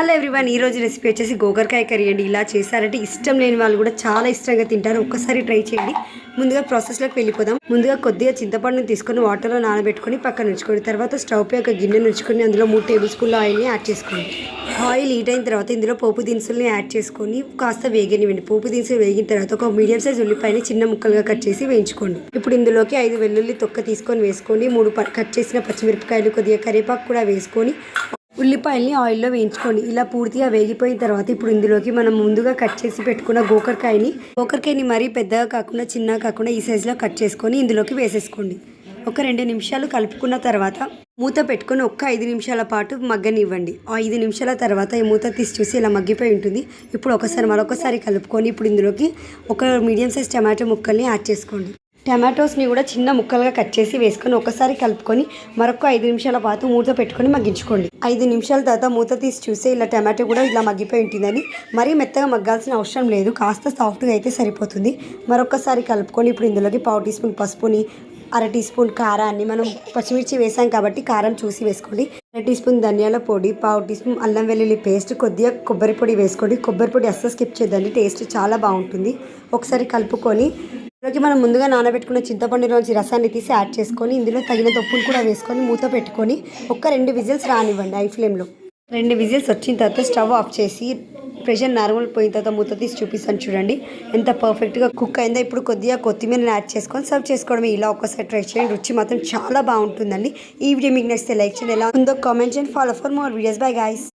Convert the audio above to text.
Hello everyone ఈ రోజు recipe వచ్చేసి గోకరకాయ కర్రీ అండి. ఇలా చేశారంటే ఇష్టం లేని వాళ్ళు కూడా చాలా ఇష్టంగా తింటారు. ఒక్కసారి ట్రై చేయండి. ముందుగా ప్రాసెస్లోకి వెళ్ళిపోదాం. ముందుగా కొద్దిగా చింతపండుని తీసుకొని వాటర్లో నానబెట్టుకొని పక్కన ఉంచుకోండి. తర్వాత స్టవ్ పై ఒక గిన్నె ఉంచుకొని అందులో మూడు టేబుల్ స్పూన్ల ఆయిల్ని యాడ్ చేసుకోండి. ఆయిల్ హీట్ అయిన తర్వాత ఇందులో పోపు దినుసుల్ని యాడ్ చేసుకొని కాస్త వేగనివ్వండి. పోపు దినుసులు వేగిన తర్వాత ఒక మీడియం సైజ్ ఉల్లిపాయని చిన్న ముక్కలుగా కట్ చేసి వేయించుకోండి. ఇప్పుడు ఇందులోకి ఐదు వెల్లుల్లి తొక్క తీసుకొని వేసుకోండి మూడు ప- కట్ చేసిన పచ్చిమిరపకాయలు కొద్దిగా కరివేపాకు కూడా వేసుకొని ఉల్లిపాయల్ని ఆయిల్లో వేయించుకోండి. ఇలా పూర్తిగా వేగిపోయిన తర్వాత ఇప్పుడు ఇందులోకి మనం ముందుగా కట్ చేసి పెట్టుకున్న గోకరకాయని గోకరకాయని మరీ పెద్దగా కాకుండా చిన్నగా కాకుండా ఈ సైజులో కట్ చేసుకొని ఇందులోకి వేసేసుకోండి. ఒక రెండు నిమిషాలు కలుపుకున్న తర్వాత మూత పెట్టుకొని ఒక్క ఐదు నిమిషాల పాటు మగ్గనివ్వండి. ఆ ఐదు నిమిషాల తర్వాత ఈ మూత తీసి చూసి ఇలా మగ్గిపోయి ఉంటుంది. ఇప్పుడు ఒకసారి మరొకసారి కలుపుకొని ఇప్పుడు ఇందులోకి ఒక మీడియం సైజ్ టమాటో ముక్కల్ని యాడ్ చేసుకోండి. టమాటోస్ని కూడా చిన్న ముక్కలుగా కట్ చేసి వేసుకొని ఒకసారి కలుపుకొని మరొక ఐదు నిమిషాల పాటు మూత పెట్టుకొని మగ్గించుకోండి. ఐదు నిమిషాల తర్వాత మూత తీసి చూస్తే ఇలా టమాటో కూడా ఇలా మగ్గిపోయి ఉంటుందని మరీ మెత్తగా మగ్గాల్సిన అవసరం లేదు. కాస్త సాఫ్ట్గా అయితే సరిపోతుంది. మరొకసారి కలుపుకొని ఇప్పుడు ఇందులోకి పావు టీ స్పూన్ పసుపుని అర టీ స్పూన్ కారాన్ని మనం పచ్చిమిర్చి వేసాం కాబట్టి కారం చూసి వేసుకోండి. అర టీ స్పూన్ ధనియాల పొడి పావు టీ స్పూన్ అల్లం వెల్లుల్లి పేస్ట్ కొద్దిగా కొబ్బరి పొడి వేసుకోండి. కొబ్బరి పొడి అస్సలు స్కిప్ చేద్దండి టేస్ట్ చాలా బాగుంటుంది. ఒకసారి కలుపుకొని ఇందులోకి మనం ముందుగా నానబెట్టుకున్న చింతపండులోంచి రసాన్ని తీసి యాడ్ చేసుకొని ఇందులో తగిన తప్పులు కూడా వేసుకొని మూత పెట్టుకొని ఒక్క రెండు విజిల్స్ రానివ్వండి ఐ ఫ్లేమ్లో. రెండు విజిల్స్ వచ్చిన తర్వాత స్టవ్ ఆఫ్ చేసి ప్రెషర్ నార్మల్ పోయిన తర్వాత మూత తీసి చూపిస్తాను చూడండి. ఎంత పర్ఫెక్ట్గా కుక్ అయిందో ఇప్పుడు కొద్దిగా కొత్తిమీరని యాడ్ చేసుకొని సర్వ్ చేసుకోవడమే. ఇలా ఒక్కసారి ట్రై చేయండి. రుచి మాత్రం చాలా బాగుంటుందండి. ఈ వీడియో మీకు నచ్చితే లైక్ చేయండి. ఎలా ఉందో కామెంట్ చేయండి. Follow for more videos. Bye guys.